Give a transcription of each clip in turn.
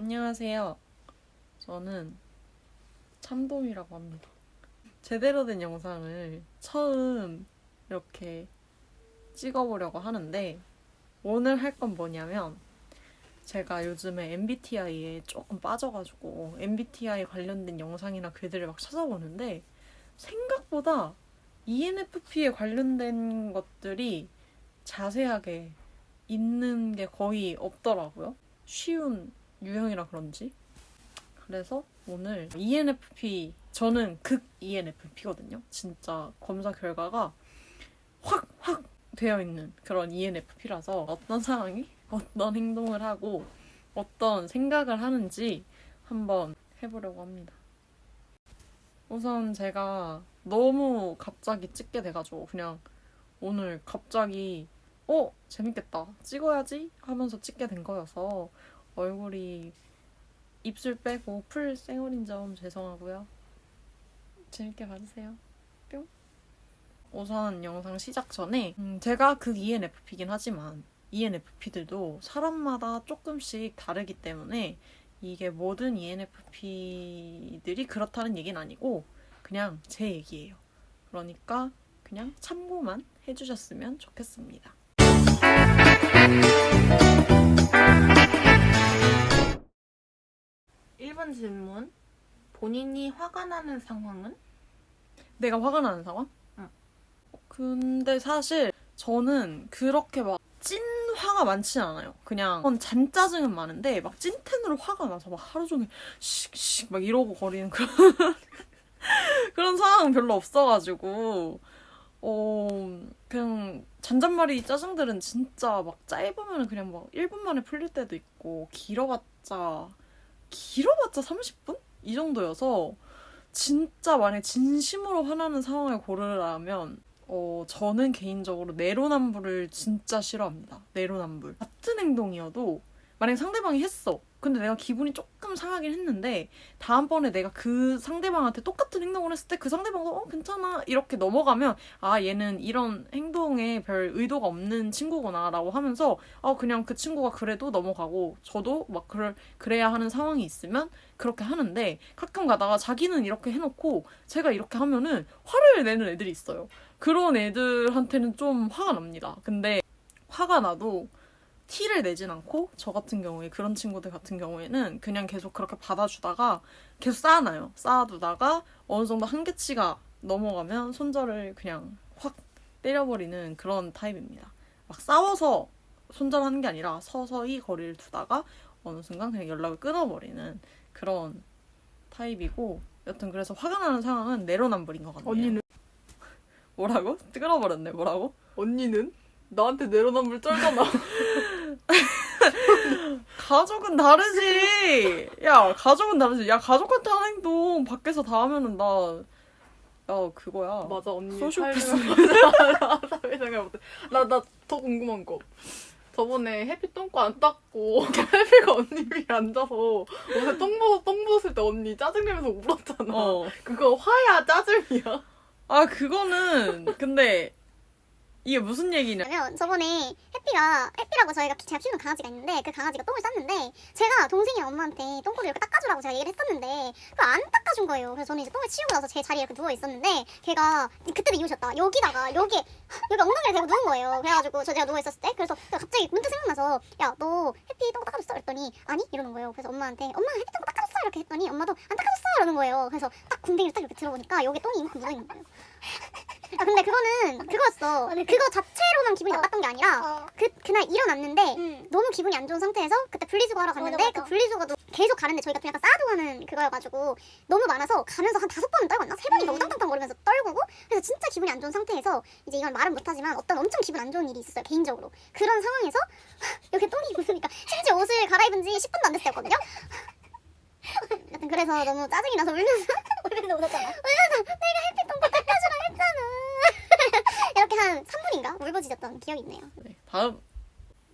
안녕하세요. 저는 참돔이라고 합니다. 제대로 된 영상을 처음 이렇게 찍어보려고 하는데 오늘 할 건 뭐냐면 제가 요즘에 MBTI에 조금 빠져가지고 MBTI 관련된 영상이나 글들을 막 찾아보는데 생각보다 ENFP에 관련된 것들이 자세하게 있는 게 거의 없더라고요. 쉬운 유형이라 그런지. 그래서 오늘 ENFP, 저는 극 ENFP거든요. 진짜 검사 결과가 확, 확 되어 있는 그런 ENFP라서 어떤 상황이 어떤 행동을 하고 어떤 생각을 하는지 한번 해보려고 합니다. 우선 제가 너무 갑자기 찍게 돼가지고 그냥 오늘 갑자기 어 재밌겠다 찍어야지 하면서 찍게 된 거여서 얼굴이 입술 빼고 풀 쌩얼인 점 죄송하고요. 재밌게 봐주세요. 뿅. 우선 영상 시작 전에 음, 제가 극 ENFP긴 하지만 ENFP들도 사람마다 조금씩 다르기 때문에 이게 모든 ENFP들이 그렇다는 얘기는 아니고 그냥 제 얘기예요. 그러니까 그냥 참고만 해주셨으면 좋겠습니다. 1번 질문. 본인이 화가 나는 상황은? 내가 화가 나는 상황? 응. 근데 사실 저는 그렇게 막 찐 화가 많진 않아요. 그냥 그건 잔짜증은 많은데 막 찐텐으로 화가 나서 막 하루 종일 씩씩 막 이러고 거리는 그런 그런 상황은 별로 없어가지고 어 그냥 잔잔말이 짜증들은 진짜 막 짧으면 그냥 막 1분 만에 풀릴 때도 있고 길어봤자 길어봤자 30분? 이 정도여서 진짜 만약 진심으로 화나는 상황을 고르라면 어 저는 개인적으로 내로남불을 진짜 싫어합니다. 내로남불. 같은 행동이어도 만약 상대방이 했어. 근데 내가 기분이 조금 상하긴 했는데 다음번에 내가 그 상대방한테 똑같은 행동을 했을 때 그 상대방도 어 괜찮아 이렇게 넘어가면 아 얘는 이런 행동에 별 의도가 없는 친구구나라고 하면서 어 그냥 그 친구가 그래도 넘어가고 저도 막 그럴 그래야 하는 상황이 있으면 그렇게 하는데 가끔 가다가 자기는 이렇게 해놓고 제가 이렇게 하면은 화를 내는 애들이 있어요. 그런 애들한테는 좀 화가 납니다. 근데 화가 나도 티를 내진 않고 저 같은 경우에 그런 친구들 같은 경우에는 그냥 계속 그렇게 받아주다가 계속 쌓아놔요. 쌓아두다가 어느 정도 한계치가 넘어가면 손절을 그냥 확 때려버리는 그런 타입입니다. 막 싸워서 손절하는 게 아니라 서서히 거리를 두다가 어느 순간 그냥 연락을 끊어버리는 그런 타입이고 여튼 그래서 화가 나는 상황은 내로남불인 것 같네요. 언니는? 뭐라고? 끊어버렸네. 뭐라고? 언니는? 나한테 내로남불 쩔잖아. 가족은 다르지. 야, 가족은 다르지. 야, 가족한테 하는 행동 밖에서 다 하면은 나, 야, 그거야. 맞아, 언니. 소시오패스. 사회생활 못해. 나, 나 더 궁금한 거. 저번에 해피 똥꼬 안 닦고 해피가 언니 위에 앉아서 옷에 똥, 묻, 똥 묻었을 때 언니 짜증내면서 울었잖아. 어. 그거 화야 짜증이야? 아, 그거는, 근데, 이게 무슨 얘기냐. 왜냐면 저번에 해피가 해피라고 저희가 키- 제가 키우는 강아지가 있는데 그 강아지가 똥을 쌌는데 제가 동생이랑 엄마한테 똥꼬를 이렇게 닦아주라고 제가 얘기를 했었는데 그걸 안 닦아준 거예요. 그래서 저는 이제 똥을 치우고 나서 제 자리에 이렇게 누워 있었는데 걔가 그때도 이웃이었다. 여기다가 여기 여기 엉덩이를 대고 누운 거예요. 그래가지고 저 제가 누워 있었을 때 그래서 갑자기 문득 생각나서 야 너 해피 똥꼬 닦아줬어? 그랬더니 아니 이러는 거예요. 그래서 엄마한테 엄마 해피 똥꼬 닦아줬어 이렇게 했더니 엄마도 안 닦아줬어 이러는 거예요. 그래서 딱 궁뎅이를 딱 이렇게 들어보니까 여기 똥이 이만큼 묻어 있는 거예요. 아 근데 그거는 그거였어. 그거 자체로만 기분이 나빴던 게 아니라 그 그날 일어났는데 너무 기분이 안 좋은 상태에서 그때 분리수거 하러 갔는데 맞아, 맞아. 그 분리수거도 계속 가는데 저희가 좀 약간 쌓아두고 하는 그거여가지고 너무 많아서 가면서 한 다섯 번은 떨궜나 세 번인가 음. 우당탕탕 거리면서 떨구고 그래서 진짜 기분이 안 좋은 상태에서 이제 이건 말은 못하지만 어떤 엄청 기분 안 좋은 일이 있었어요 개인적으로 그런 상황에서 이렇게 똥이 묻으니까 심지어 옷을 갈아입은 지 10분도 안 됐을 때였거든요. 여튼 그래서 너무 짜증이 나서 울면서 울면서 웃었잖아. 울면서 내가 햇빛 똥꼬 닦아주라 했잖아 이렇게 한 3분인가 울부짖었던 기억이 있네요. 네, 다음.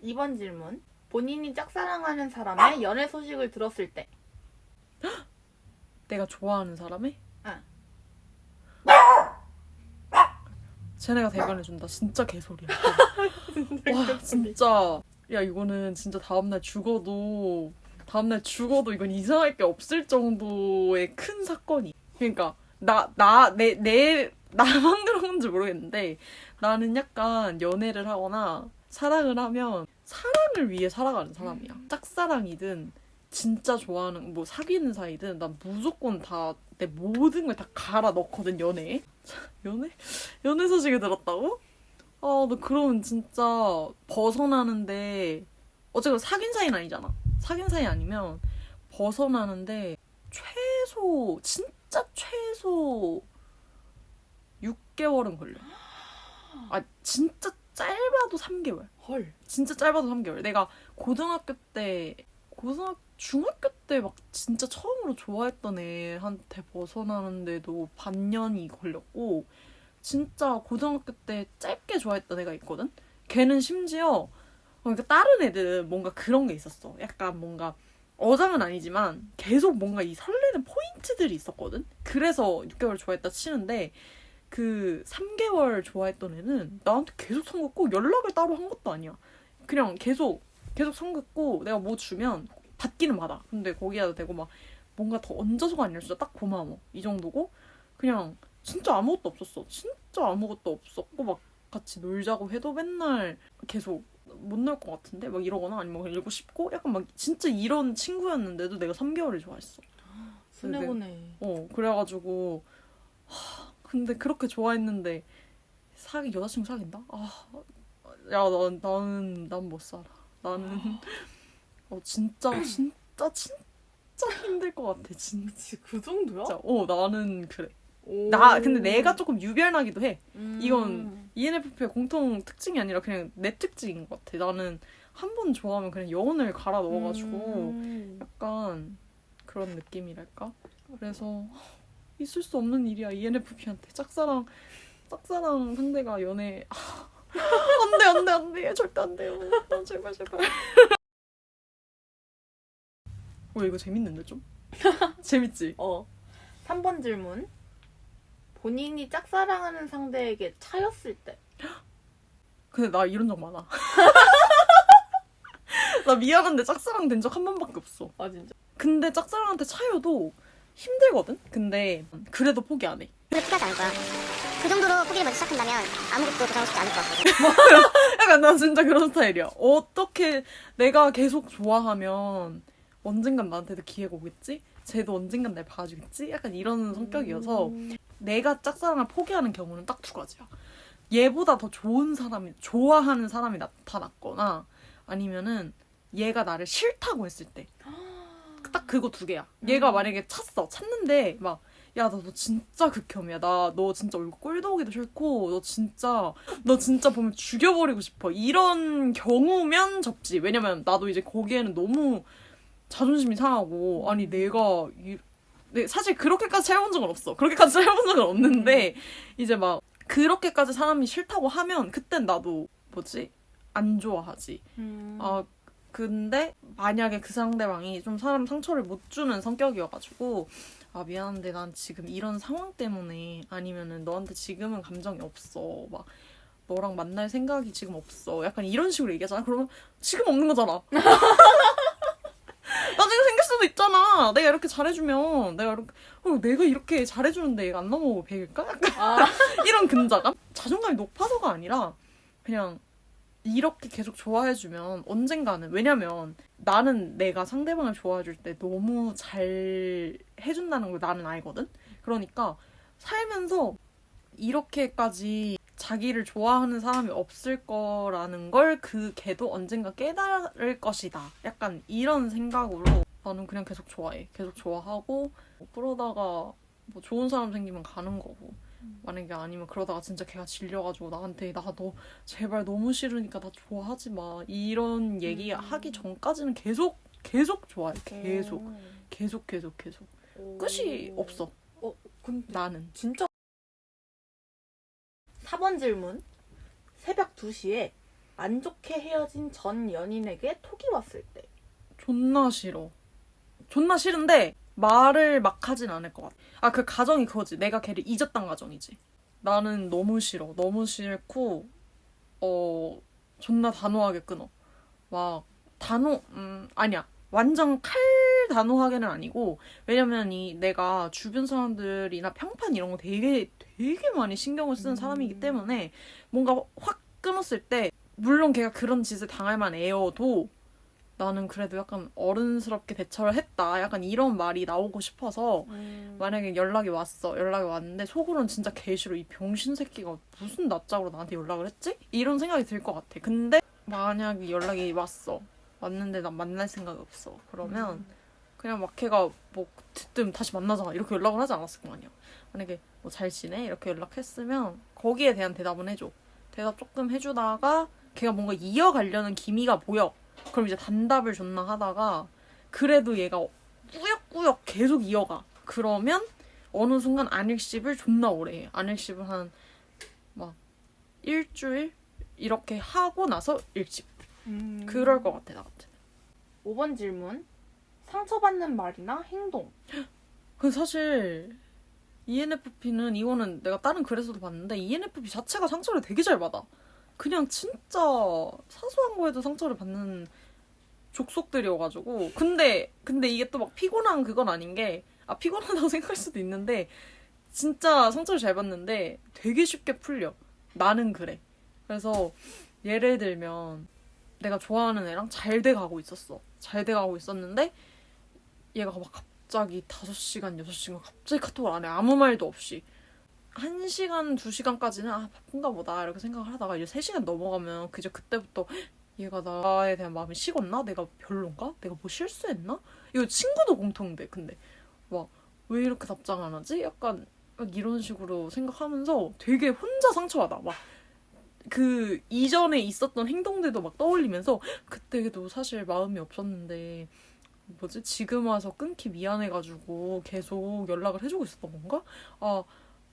2번 질문. 본인이 짝사랑하는 사람의 연애 소식을 들었을 때. 내가 좋아하는 사람의? 응. 쟤네가 대변해준다. 진짜 개소리야. 와, 진짜. 야, 이거는 진짜 다음날 죽어도 다음날 죽어도 이건 이상할 게 없을 정도의 큰 사건이. 그러니까 나 나 내 내 나만 그런 건지 모르겠는데 나는 약간 연애를 하거나 사랑을 하면 사랑을 위해 살아가는 사람이야. 짝사랑이든 진짜 좋아하는 뭐 사귀는 사이든 난 무조건 다 내 모든 걸 다 갈아 넣거든 연애에. 연애? 연애 소식을 들었다고? 아, 너 그러면 진짜 벗어나는데 어쨌든 사귄 사이는 아니잖아. 사귄 사이 아니면 벗어나는데 최소 진짜 최소 6개월은 걸려. 아 진짜 짧아도 3개월. 헐. 진짜 짧아도 3개월. 내가 고등학교 때 고등학 중학교 때 막 진짜 처음으로 좋아했던 애한테 벗어나는데도 반년이 걸렸고 진짜 고등학교 때 짧게 좋아했던 애가 있거든. 걔는 심지어 그러니까 다른 애들은 뭔가 그런 게 있었어. 약간 뭔가 어장은 아니지만 계속 뭔가 이 설레는 포인트들이 있었거든. 그래서 6개월 좋아했다 치는데 그 3개월 좋아했던 애는 나한테 계속 성긋고 연락을 따로 한 것도 아니야. 그냥 계속 계속 성긋고 내가 뭐 주면 받기는 받아. 근데 거기에다 대고 막 뭔가 더 얹어서가 아니라 진짜 딱 고마워. 이 정도고 그냥 진짜 아무것도 없었어. 진짜 아무것도 없었고 막 같이 놀자고 해도 맨날 계속 못 놀 것 같은데 막 이러거나 아니면 그냥 일고 싶고 약간 막 진짜 이런 친구였는데도 내가 3개월을 좋아했어. 순해보네. 어 그래가지고 하, 근데 그렇게 좋아했는데 사귀 여자친구 사귄다? 아 야 난 나는 난 못 살아. 나는 어 진짜 진짜 진짜 힘들 것 같아 진짜. 그치, 그 정도야? 어 나는 그래. 오. 나 근데 내가 조금 유별나기도 해. 음. 이건 ENFP의 공통 특징이 아니라 그냥 내 특징인 것 같아. 나는 한 번 좋아하면 그냥 영혼을 갈아 넣어가지고 음. 약간 그런 느낌이랄까? 그래서 있을 수 없는 일이야 ENFP한테 짝사랑 짝사랑 상대가 연애 아, 안돼 안돼 안돼 절대 안 돼요 아, 제발 제발 왜 이거 재밌는데 좀 재밌지? 어. 3번 질문. 본인이 짝사랑하는 상대에게 차였을 때. 근데 나 이런 적 많아 나 미안한데 짝사랑 된 적 한 번밖에 없어 아, 진짜. 근데 짝사랑한테 차여도 힘들거든? 근데 그래도 포기 안 해. 근데 포기하지 않을 거야. 그 정도로 포기를 먼저 시작한다면 아무것도 도전하고 싶지 않을 것 같거든. 약간 난 진짜 그런 스타일이야. 어떻게 내가 계속 좋아하면 언젠간 나한테도 기회가 오겠지? 쟤도 언젠간 날 봐주겠지? 약간 이런 성격이어서 음. 내가 짝사랑을 포기하는 경우는 딱 두 가지야. 얘보다 더 좋은 사람이, 좋아하는 사람이 나타났거나 아니면은 얘가 나를 싫다고 했을 때. 딱 그거 두 개야. 얘가 음. 만약에 찼어. 찼는데 막 야, 나 너 진짜 극혐이야. 나 너 진짜 얼굴 꼴도 보기도 싫고, 너 진짜, 너 진짜 보면 죽여버리고 싶어. 이런 경우면 접지. 왜냐면 나도 이제 거기에는 너무 자존심이 상하고, 아니, 내가, 이, 네, 사실 그렇게까지 해본 적은 없어. 그렇게까지 해본 적은 없는데, 이제 막, 그렇게까지 사람이 싫다고 하면, 그땐 나도, 뭐지? 안 좋아하지. 음. 아 근데 만약에 그 상대방이 좀 사람 상처를 못 주는 성격이어가지고 아 미안한데 난 지금 이런 상황 때문에 아니면은 너한테 지금은 감정이 없어. 막 너랑 만날 생각이 지금 없어. 약간 이런 식으로 얘기하잖아. 그러면 지금 없는 거잖아. 나중에 생길 수도 있잖아. 내가 이렇게 잘해주면 내가 이렇게 어, 내가 이렇게 잘해주는데 얘가 안 넘어오고 100일까? 약간 아, 이런 근자감? 자존감이 높아서가 아니라 그냥 이렇게 계속 좋아해주면 언젠가는 왜냐면 나는 내가 상대방을 좋아해줄 때 너무 잘 해준다는 걸 나는 알거든? 그러니까 살면서 이렇게까지 자기를 좋아하는 사람이 없을 거라는 걸 그 걔도 언젠가 깨달을 것이다. 약간 이런 생각으로 나는 그냥 계속 좋아해. 계속 좋아하고 뭐 그러다가 뭐 좋은 사람 생기면 가는 거고 만약에 아니면 그러다가 진짜 걔가 질려가지고 나한테 나 너 제발 너무 싫으니까 나 좋아하지 마 이런 얘기 음. 하기 전까지는 계속 계속 좋아해 계속 오. 계속 계속 계속 오. 끝이 없어 어, 근데 나는 진짜 4번 질문. 새벽 2시에 안 좋게 헤어진 전 연인에게 톡이 왔을 때. 존나 싫어 존나 싫은데 말을 막 하진 않을 것 같아. 아 그 가정이 그거지. 내가 걔를 잊었단 가정이지. 나는 너무 싫어. 너무 싫고 어 존나 단호하게 끊어. 막 단호 음 아니야. 완전 칼 단호하게는 아니고 왜냐면 이 내가 주변 사람들이나 평판 이런 거 되게 되게 많이 신경을 쓰는 음. 사람이기 때문에 뭔가 확 끊었을 때 물론 걔가 그런 짓을 당할 만 애여도 나는 그래도 약간 어른스럽게 대처를 했다 약간 이런 말이 나오고 싶어서 음. 만약에 연락이 왔어 연락이 왔는데 속으로는 진짜 개 싫어 이 병신 새끼가 무슨 낯짝으로 나한테 연락을 했지? 이런 생각이 들 것 같아 근데 만약에 연락이 왔어 왔는데 난 만날 생각이 없어 그러면 음. 그냥 막 걔가 뭐 대뜸 다시 만나자 이렇게 연락을 하지 않았을 거 아니야. 만약에 뭐 잘 지내 이렇게 연락했으면 거기에 대한 대답은 해줘. 대답 조금 해주다가 걔가 뭔가 이어가려는 기미가 보여. 그럼 이제 단답을 존나 하다가 그래도 얘가 꾸역꾸역 계속 이어가. 그러면 어느 순간 안일십을 존나 오래 해. 안일십을 한 막 일주일 이렇게 하고 나서 일집. 음. 그럴 것 같아 나 같은. 5번 질문. 상처받는 말이나 행동. 그 사실 ENFP는 이거는 내가 다른 글에서도 봤는데 ENFP 자체가 상처를 되게 잘 받아. 그냥 진짜 사소한 거에도 상처를 받는 족속들이어가지고 근데 근데 이게 또 막 피곤한 그건 아닌 게 아 피곤하다고 생각할 수도 있는데 진짜 상처를 잘 받는데 되게 쉽게 풀려. 나는 그래. 그래서 예를 들면 내가 좋아하는 애랑 잘 돼가고 있었어. 잘 돼가고 있었는데 얘가 막 갑자기 5시간, 6시간 갑자기 카톡을 안 해. 아무 말도 없이. 1시간, 2시간까지는 아, 바쁜가 보다. 이렇게 생각을 하다가 이제 3시간 넘어가면 그저 그때부터 헉, 얘가 나에 대한 마음이 식었나? 내가 별론가? 내가 뭐 실수했나? 이거 친구도 공통돼. 근데 막 왜 이렇게 답장 안 하지? 약간 막 이런 식으로 생각하면서 되게 혼자 상처받아. 막 그 이전에 있었던 행동들도 막 떠올리면서 그때도 사실 마음이 없었는데 뭐지 지금 와서 끊기 미안해가지고 계속 연락을 해주고 있었던 건가? 아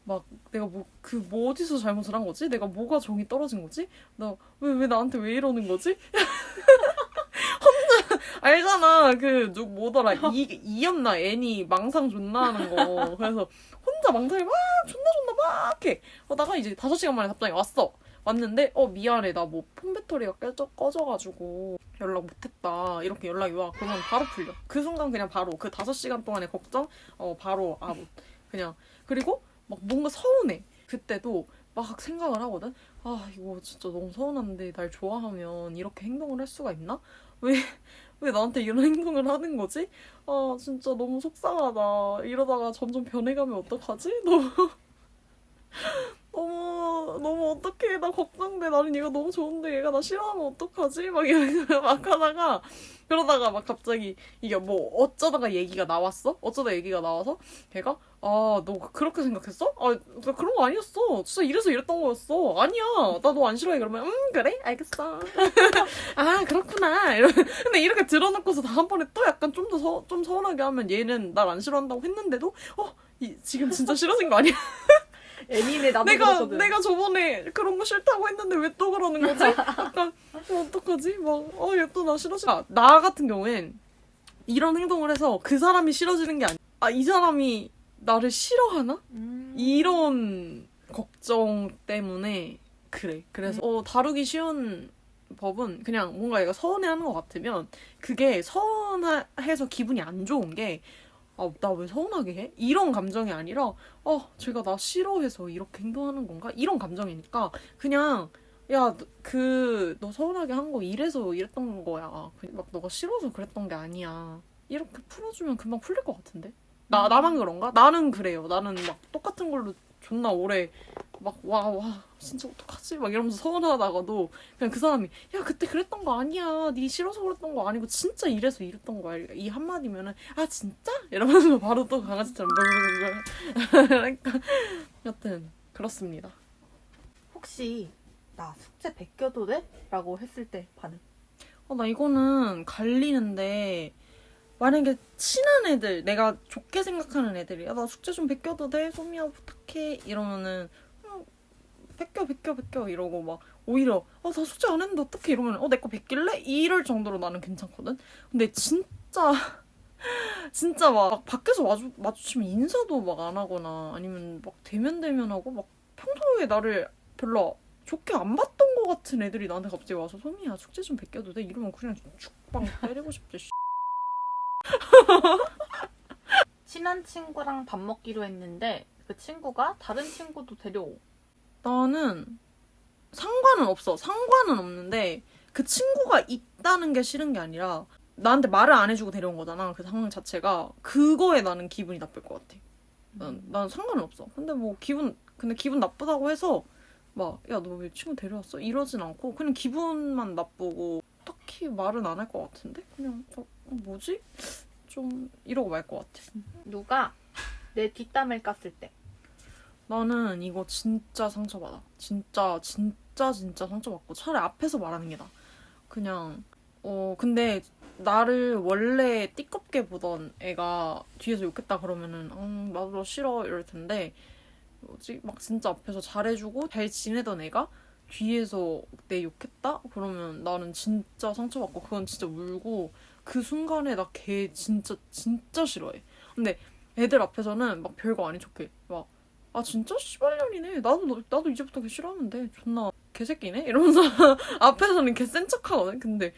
막 내가 뭐그 뭐 어디서 잘못을 한 거지? 내가 뭐가 정이 떨어진 거지? 나 왜 왜 나한테 왜 이러는 거지? 혼자 알잖아 그 누 뭐더라 이 이였나 애니 망상 존나 하는 거 그래서 혼자 망상을 막 존나 존나 막 해. 하다가 이제 5시간 만에 답장이 왔어. 왔는데 어 미안해 나 뭐 폰 배터리가 꺼져, 꺼져가지고 연락 못했다 이렇게 연락이 와 그러면 바로 풀려 그 순간 그냥 바로 그 다섯 시간 동안의 걱정 어 바로 아 뭐 그냥 그리고 막 뭔가 서운해. 그때도 막 생각을 하거든. 아 이거 진짜 너무 서운한데 날 좋아하면 이렇게 행동을 할 수가 있나? 왜 왜 나한테 이런 행동을 하는 거지? 아 진짜 너무 속상하다. 이러다가 점점 변해가면 어떡하지? 너무 너무 너무 어떡해. 나 걱정돼. 나는 얘가 너무 좋은데 얘가 나 싫어하면 어떡하지? 막 이러고 막 하다가 그러다가 막 갑자기 이게 뭐 어쩌다가 얘기가 나왔어? 어쩌다 얘기가 나와서 걔가 아 너 그렇게 생각했어? 아나 그런 거 아니었어. 진짜 이래서 이랬던 거였어. 아니야. 나 너 안 싫어해. 그러면 음 그래? 알겠어. 아 그렇구나. 이러 근데 이렇게 들어놓고서 다음번에 또 약간 좀 더좀 서운하게 하면 얘는 날 안 싫어한다고 했는데도 어 이, 지금 진짜 싫어진 거 아니야 애니네 나도 내가 그렇거든. 내가 저번에 그런 거 싫다고 했는데 왜 또 그러는 거지? 약간 어, 어떡하지? 막어얘 또나 싫어져. 나 같은 경우엔 이런 행동을 해서 그 사람이 싫어지는 게 아니야. 아이 사람이 나를 싫어하나? 음. 이런 걱정 때문에 그래. 그래서 어, 다루기 쉬운 법은 그냥 뭔가 얘가 서운해하는 것 같으면 그게 서운해서 기분이 안 좋은 게 아, 나 왜 서운하게 해? 이런 감정이 아니라 어, 제가 나 싫어해서 이렇게 행동하는 건가? 이런 감정이니까 그냥 야, 그 너 서운하게 한 거 이래서 이랬던 거야. 그- 막 너가 싫어서 그랬던 게 아니야. 이렇게 풀어주면 금방 풀릴 것 같은데? 나 나만 그런가? 나는 그래요. 나는 막 똑같은 걸로 존나 오래 막 와 와 진짜 어떡하지? 막 이러면서 서운하다가도 그냥 그 사람이 야 그때 그랬던 거 아니야. 네 싫어서 그랬던 거 아니고 진짜 이래서 이랬던 거야. 이 한마디면은 아 진짜? 이러면서 바로 또 강아지처럼 그러니까 여튼 그렇습니다. 혹시 나 숙제 베껴도 돼? 라고 했을 때 반응. 어, 나 이거는 갈리는데 만약에 친한 애들 내가 좋게 생각하는 애들이 야, 나 숙제 좀 베껴도 돼? 소미야 부탁해 이러면은 음, 베껴 베껴 베껴 이러고 막 오히려 아, 나 숙제 안 했는데 어떡해 이러면 어, 내 거 베낄래? 이럴 정도로 나는 괜찮거든 근데 진짜 진짜 막, 막 밖에서 마주, 마주치면 인사도 막 안 하거나 아니면 막 대면대면하고 막 평소에 나를 별로 좋게 안 봤던 것 같은 애들이 나한테 갑자기 와서 소미야 숙제 좀 베껴도 돼? 이러면 그냥 죽방 때리고 싶지 씨. 친한 친구랑 밥 먹기로 했는데 그 친구가 다른 친구도 데려오. 나는 상관은 없어. 상관은 없는데 그 친구가 있다는 게 싫은 게 아니라 나한테 말을 안 해주고 데려온 거잖아. 그 상황 자체가 그거에 나는 기분이 나쁠 것 같아. 난, 난 상관은 없어. 근데 뭐 기분 근데 기분 나쁘다고 해서 막 야 너 왜 친구 데려왔어? 이러진 않고 그냥 기분만 나쁘고 딱히 말은 안 할 것 같은데 그냥 어, 어, 뭐지? 좀 이러고 말 것 같아. 누가 내 뒷담을 깠을 때. 나는 이거 진짜 상처받아. 진짜 진짜 진짜 상처받고 차라리 앞에서 말하는 게 나아. 그냥 어 근데 나를 원래 띠껍게 보던 애가 뒤에서 욕했다 그러면은 음 나도 너 싫어 이럴 텐데 뭐지 막 진짜 앞에서 잘해주고 잘 지내던 애가 뒤에서 내 욕했다 그러면 나는 진짜 상처받고 그건 진짜 울고 그 순간에 나 걔 진짜 진짜 싫어해. 근데 애들 앞에서는 막 별거 아닌 척해. 막 아 진짜 씨발년이네. 나도 너- 나도 이제부터 걔 싫어하는데 존나 개새끼네 이러면서 앞에서는 걔센 척하거든. 근데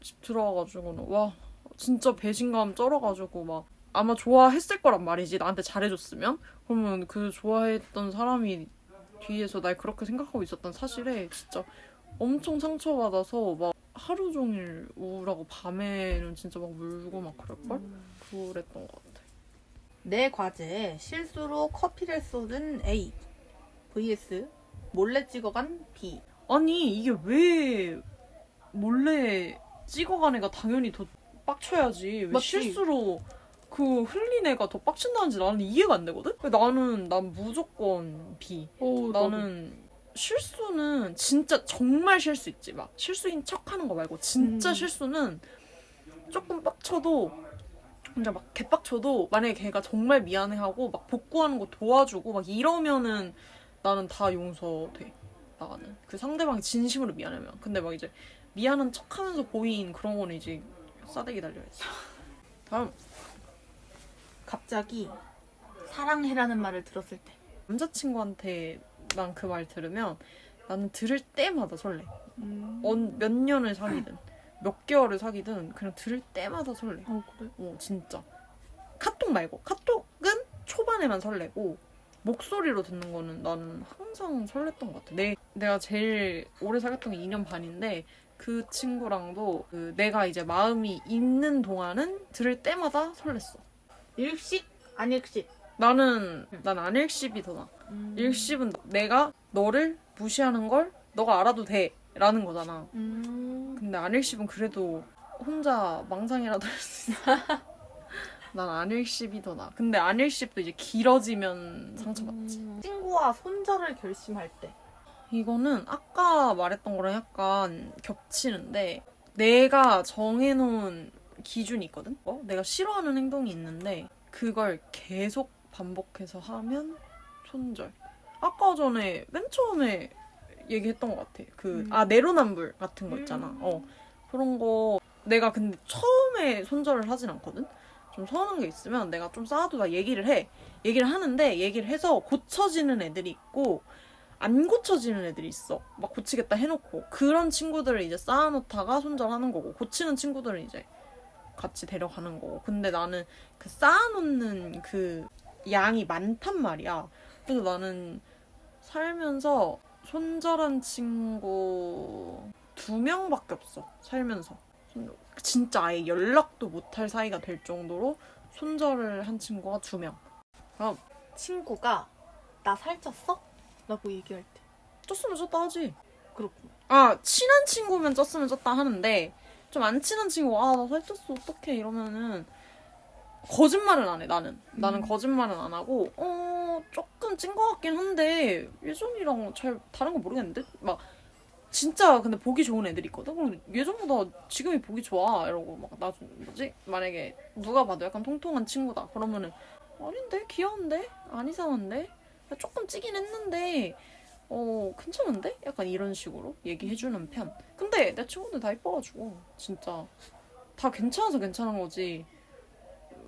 집 들어와가지고는 와 진짜 배신감 쩔어가지고 막 아마 좋아했을 거란 말이지 나한테 잘해줬으면 그러면 그 좋아했던 사람이 뒤에서 날 그렇게 생각하고 있었던 사실에 진짜 엄청 상처받아서 막 하루 종일 우울하고 밤에는 진짜 막 울고 막 그럴걸 그랬던 것 같아. 내 과제에 실수로 커피를 쏟은 A vs 몰래 찍어간 B. 아니 이게 왜 몰래 찍어간 애가 당연히 더 빡쳐야지 왜 맞지. 실수로 그 흘린 애가 더 빡친다는지 나는 이해가 안 되거든 나는 난 무조건 B 오, 나는 실수는 진짜 정말 실수 있지 막 실수인 척하는 거 말고 진짜 음. 실수는 조금 빡쳐도 진짜 막 개빡쳐도 만약에 걔가 정말 미안해하고 막 복구하는 거 도와주고 막 이러면은 나는 다 용서돼. 나는. 그 상대방이 진심으로 미안하면. 근데 막 이제 미안한 척하면서 보인 그런 거는 이제 싸대기 달려야지. 다음. 갑자기 사랑해라는 말을 들었을 때. 남자친구한테 난그말 들으면 나는 들을 때마다 설레. 음. 언- 몇 년을 사귀든 몇 개월을 사귀든 그냥 들을 때마다 설레. 어 그래? 어 진짜. 카톡 말고 카톡은 초반에만 설레고 목소리로 듣는 거는 나는 항상 설렜던 것 같아. 내 내가 제일 오래 사귀었던 게 2년 반인데 그 친구랑도 그 내가 이제 마음이 있는 동안은 들을 때마다 설렜어. 일식 안 일식. 나는 난 안일십이 더 나. 음. 일십은 내가 너를 무시하는 걸 너가 알아도 돼라는 거잖아. 음. 근데 안일십은 그래도 혼자 망상이라도 할 수 있어. 난 안일십이 더 나. 근데 안일십도 이제 길어지면 상처받지. 음. 친구와 손절을 결심할 때. 이거는 아까 말했던 거랑 약간 겹치는데 내가 정해놓은 기준이 있거든? 어? 내가 싫어하는 행동이 있는데 그걸 계속 반복해서 하면 손절. 아까 전에 맨 처음에 얘기했던 것 같아. 그, 음. 아, 내로남불 같은 거 있잖아. 음. 어. 그런 거 내가 근데 처음에 손절을 하진 않거든? 좀 서운한 게 있으면 내가 좀 쌓아도 나 얘기를 해. 얘기를 하는데 얘기를 해서 고쳐지는 애들이 있고 안 고쳐지는 애들이 있어. 막 고치겠다 해놓고 그런 친구들을 이제 쌓아놓다가 손절하는 거고 고치는 친구들은 이제 같이 데려가는 거고. 근데 나는 그 쌓아놓는 그 양이 많단 말이야. 그래서 나는 살면서 손절한 친구 두 명밖에 없어. 살면서. 손- 진짜 아예 연락도 못할 사이가 될 정도로 손절을 한 친구가 두 명. 친구가 나 살쪘어? 라고 얘기할 때. 쪘으면 쪘다 하지. 그렇구나. 아 친한 친구면 쪘으면 쪘다 하는데 좀 안 친한 친구 아나 살쪘어 어떡해 이러면은 거짓말은 안 해 나는 나는 음. 거짓말은 안 하고 어 조금 찐 것 같긴 한데 예전이랑 잘 다른 거 모르겠는데 막 진짜 근데 보기 좋은 애들이 있거든 예전보다 지금이 보기 좋아 이러고 막 나 뭐지 만약에 누가 봐도 약간 통통한 친구다 그러면은 아닌데 귀여운데 안 이상한데 조금 찌긴 했는데 어 괜찮은데? 약간 이런 식으로 얘기해주는 편. 근데 내 친구들 다 이뻐가지고 진짜 다 괜찮아서 괜찮은 거지.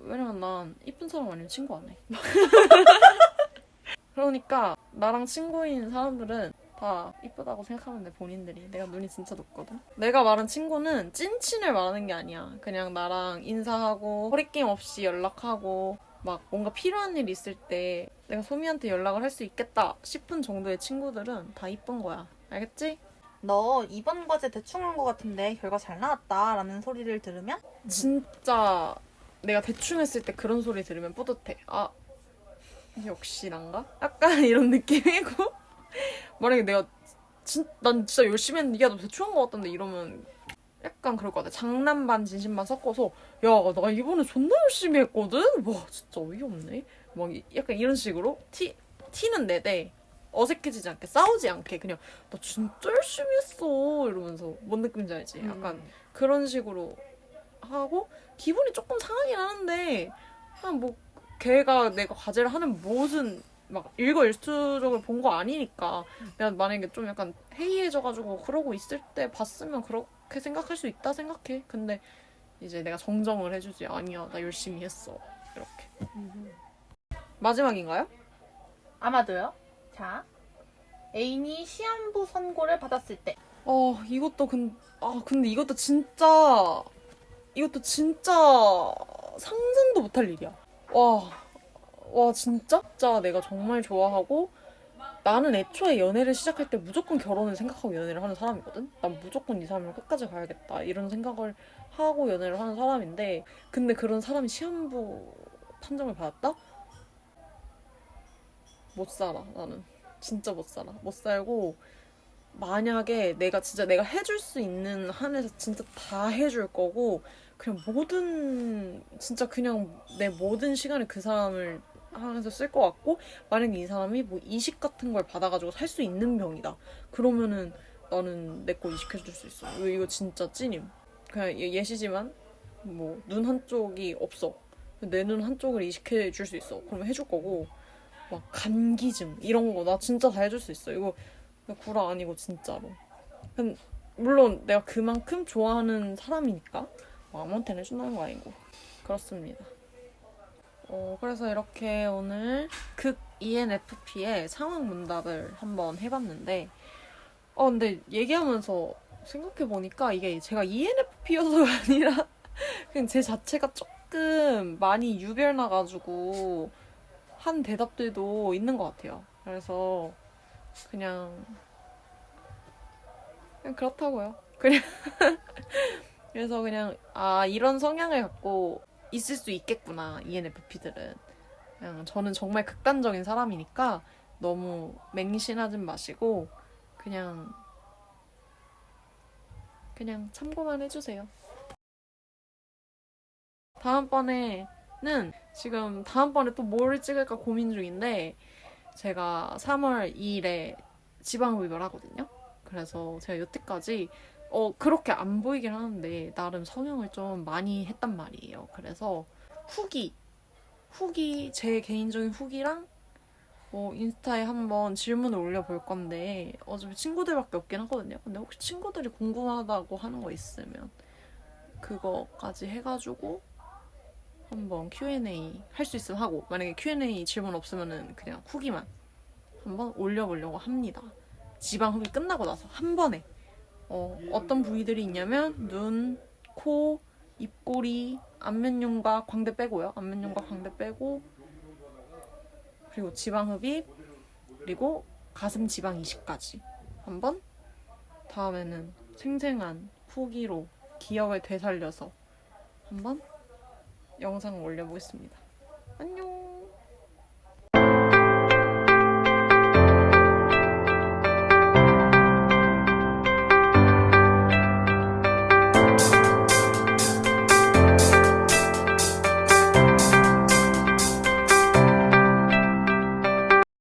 왜냐면 난 이쁜 사람 아니면 친구 안 해. 그러니까 나랑 친구인 사람들은 다 이쁘다고 생각하면 돼 본인들이. 내가 눈이 진짜 높거든. 내가 말한 친구는 찐친을 말하는 게 아니야. 그냥 나랑 인사하고 허리게임 없이 연락하고 막 뭔가 필요한 일 있을 때 내가 소미한테 연락을 할 수 있겠다 싶은 정도의 친구들은 다 이쁜 거야. 알겠지? 너 이번 과제 대충 한 거 같은데 결과 잘 나왔다 라는 소리를 들으면? 진짜 내가 대충 했을 때 그런 소리 들으면 뿌듯해. 아, 역시 난가? 약간 이런 느낌이고. 만약에 내가 진, 난 진짜 열심히 했는데 야, 너 대충 한거 같던데 이러면 약간 그럴 것 같아. 장난 반 진심 반 섞어서 야, 나 이번에 존나 열심히 했거든? 와, 진짜 어이없네. 막 이- 약간 이런 식으로 티, 티는 내되 어색해지지 않게 싸우지 않게 그냥 나 진짜 열심히 했어 이러면서 뭔 느낌인지 알지? 약간 그런 식으로 하고 기분이 조금 상하긴 하는데 그냥 뭐 걔가 내가 과제를 하는 무슨 막 일거일투족을 본 거 아니니까 내가 만약에 좀 약간 해이해져가지고 그러고 있을 때 봤으면 그렇게 생각할 수 있다 생각해. 근데 이제 내가 정정을 해주지. 아니야 나 열심히 했어. 이렇게. 마지막인가요? 아마도요. 자, 애인이 시한부 선고를 받았을 때. 어 이것도 근, 아 근데 이것도 진짜 이것도 진짜 상상도 못할 일이야. 와, 와 진짜? 진짜 내가 정말 좋아하고 나는 애초에 연애를 시작할 때 무조건 결혼을 생각하고 연애를 하는 사람이거든. 난 무조건 이 사람을 끝까지 가야겠다 이런 생각을 하고 연애를 하는 사람인데 근데 그런 사람이 시한부 판정을 받았다? 못 살아 나는 진짜 못 살아 못 살고 만약에 내가 진짜 내가 해줄 수 있는 한에서 진짜 다 해줄 거고 그냥 모든 진짜 그냥 내 모든 시간을 그 사람을 하면서 쓸 것 같고 만약에 이 사람이 뭐 이식 같은 걸 받아가지고 살 수 있는 병이다. 그러면은 나는 내 거 이식해줄 수 있어. 이거, 진짜 찐임? 그냥 예- 예시지만 뭐 눈 한쪽이 없어. 내 눈 한쪽을 이식해 줄 수 있어. 그러면 해줄 거고 막 감기증 이런 거 나 진짜 다 해줄 수 있어. 이거 구라 아니고 진짜로. 근- 물론 내가 그만큼 좋아하는 사람이니까 뭐 아무한테나 해준다는 거 아니고 그렇습니다. 어, 그래서 이렇게 오늘 극 ENFP의 상황 문답을 한번 해봤는데 어 근데 얘기하면서 생각해 보니까 이게 제가 ENFP여서가 아니라 그냥 제 자체가 조금 많이 유별나가지고 한 대답들도 있는 것 같아요. 그래서 그냥 그냥 그렇다고요. 그냥 그래서 그냥 아 이런 성향을 갖고 있을 수 있겠구나 ENFP들은 그냥 저는 정말 극단적인 사람이니까 너무 맹신하진 마시고 그냥 그냥 참고만 해주세요. 다음번에는 지금 다음번에 또 뭘 찍을까 고민 중인데 제가 3월 2일에 지방흡입을 하거든요. 그래서 제가 여태까지 어 그렇게 안 보이긴 하는데 나름 성형을 좀 많이 했단 말이에요. 그래서 후기 후기 제 개인적인 후기랑 뭐 인스타에 한번 질문을 올려볼 건데 어차피 친구들밖에 없긴 하거든요. 근데 혹시 친구들이 궁금하다고 하는 거 있으면 그거까지 해가지고 한번 Q&A 할 수 있으면 하고 만약에 Q&A 질문 없으면은 그냥 후기만 한번 올려보려고 합니다. 지방 흡입 끝나고 나서 한 번에 어, 어떤 부위들이 있냐면 눈, 코, 입꼬리, 안면용과 광대 빼고요. 안면용과 광대 빼고 그리고 지방 흡입 그리고 가슴 지방 이식까지 한번 다음에는 생생한 후기로 기억을 되살려서 한번 영상을 올려보겠습니다. 안녕.